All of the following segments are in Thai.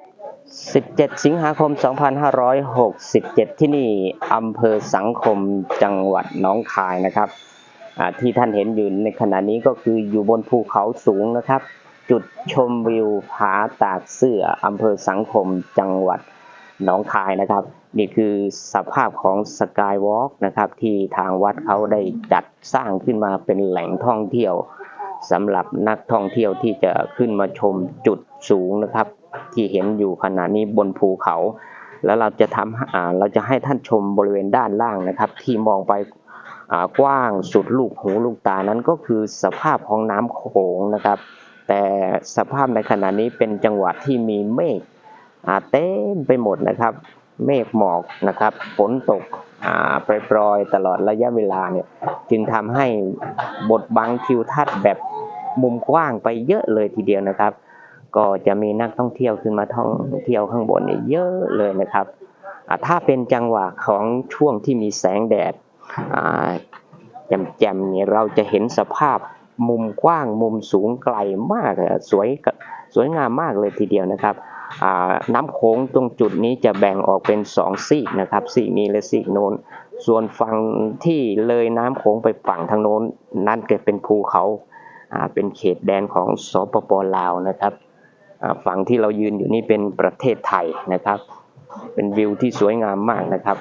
17 สิงหาคม 2567 ที่นี่อำเภอสังคมจังหวัดหนองคายนะครับ ที่ท่านเห็นอยู่ในขณะนี้ก็คืออยู่บนภูเขาสูงนะครับ จุดชมวิวผาตากเสื้ออำเภอสังคมจังหวัดหนองคายนะครับ นี่คือสภาพของสกายวอล์กนะครับ ที่ทางวัดเขาได้จัดสร้างขึ้นมาเป็นแหล่งท่องเที่ยวสำหรับนักท่องเที่ยวที่จะขึ้นมาชมจุดสูงนะครับ ที่เห็นอยู่ขณะนี้บนภูเขา แล้วเราจะทำเราจะให้ท่านชมบริเวณด้านล่างนะครับ ที่มองไปกว้างสุดลูกหูลูกตานั้นก็คือสภาพของน้ำโขงนะครับ แต่สภาพในขณะนี้เป็นจังหวัดที่มีเมฆเต็มไปหมดนะครับ เมฆหมอกนะครับฝนตกอ่าปรอยๆตลอดระยะเวลาเนี่ยจึงทำให้บทบังทิวทัศน์แบบมุมกว้างไปเยอะเลยทีเดียวนะครับ ก็จะมีนักท่องเที่ยวขึ้นมาท่องเที่ยวข้างบนเนี่ยเยอะเลยนะครับ ถ้าเป็นจังหวะของช่วงที่มีแสงแดดอ่าแจ่มๆเนี่ยเราจะเห็นสภาพมุมกว้างมุมสูงไกลมากสวยสวยงามมากเลยทีเดียวนะครับน้ำโขงตรงจุดนี้จะแบ่งออกเป็นสองซีกนะครับซีกนี้และซีกโน้น ส่วนฝั่งที่เลยน้ำโขงไปฝั่งทางโน้น นั่นก็เป็นภูเขาเป็นเขตแดนของสปปลาวนะครับ ฝั่งที่เรายืนอยู่นี่เป็นประเทศไทยนะครับ เป็นวิวที่สวยงามมากนะครับ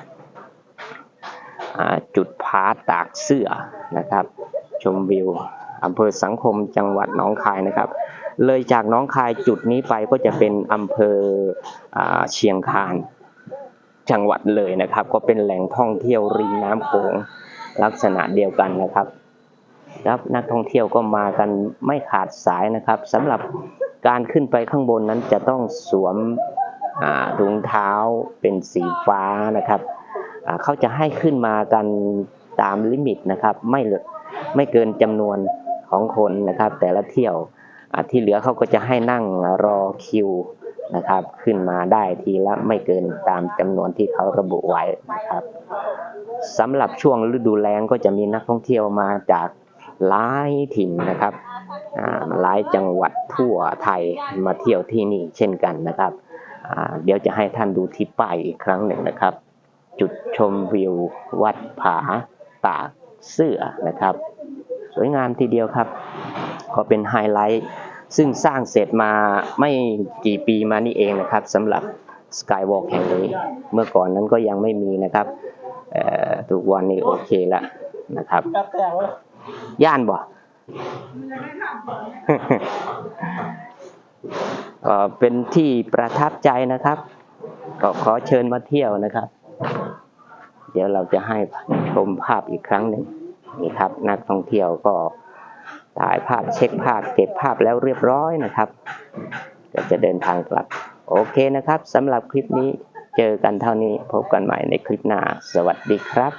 จุดผาตากเสื้อนะครับ ชมวิวอำเภอสังคมจังหวัดหนองคายนะครับ เลยจากหนองคายจุดนี้ไปก็จะเป็นอำเภออเชียงคานจังหวัดเลยนะครับ ก็เป็นแหล่งท่องเที่ยวริมน้ำโขงลักษณะเดียวกันนะครับครับนักท่องเที่ยวก็มากันไม่ขาดสายนะครับสำหรับ การขึ้นไปข้างบนนั้นจะต้องสวมอ่าถุงเท้าเป็นสีฟ้านะครับเขาจะให้ขึ้นมากันตามลิมิตนะครับ ไม่เหลือไม่เกินจำนวนของคนนะครับ แต่ละเที่ยวที่เหลือเขาก็จะให้นั่งรอคิวนะครับ ขึ้นมาได้ทีละไม่เกินตามจำนวนที่เขาระบุไว้นะครับสำหรับช่วงฤดูแล้งก็จะมีนักท่องเที่ยวมาจากหลายถิ่นนะครับ หลายจังหวัดทั่วไทยมาเที่ยวที่นี่เช่นกันนะครับ เดี๋ยวจะให้ท่านดูที่ป้ายอีกครั้งหนึ่งนะครับ จุดชมวิววัดผาตากเสื้อนะครับ สวยงามทีเดียวครับ ก็เป็นไฮไลท์ซึ่งสร้างเสร็จมาไม่กี่ปีมานี่เองนะครับสำหรับสกายวอล์กแห่งนี้ เมื่อก่อนนั้นก็ยังไม่มีนะครับเอ่อทุกวันนี้โอเคแล้วนะครับ ย่านบ่ เป็นที่ประทับใจนะครับ ก็ขอเชิญมาเที่ยวนะครับ เดี๋ยวเราจะให้ชมภาพอีกครั้งหนึ่งนี่ครับ นักท่องเที่ยวก็ถ่ายภาพเช็คภาพเก็บภาพแล้วเรียบร้อยนะครับ ก็จะเดินทางกลับ โอเคนะครับสำหรับคลิปนี้เจอกันเท่านี้พบกันใหม่ในคลิปหน้า สวัสดีครับ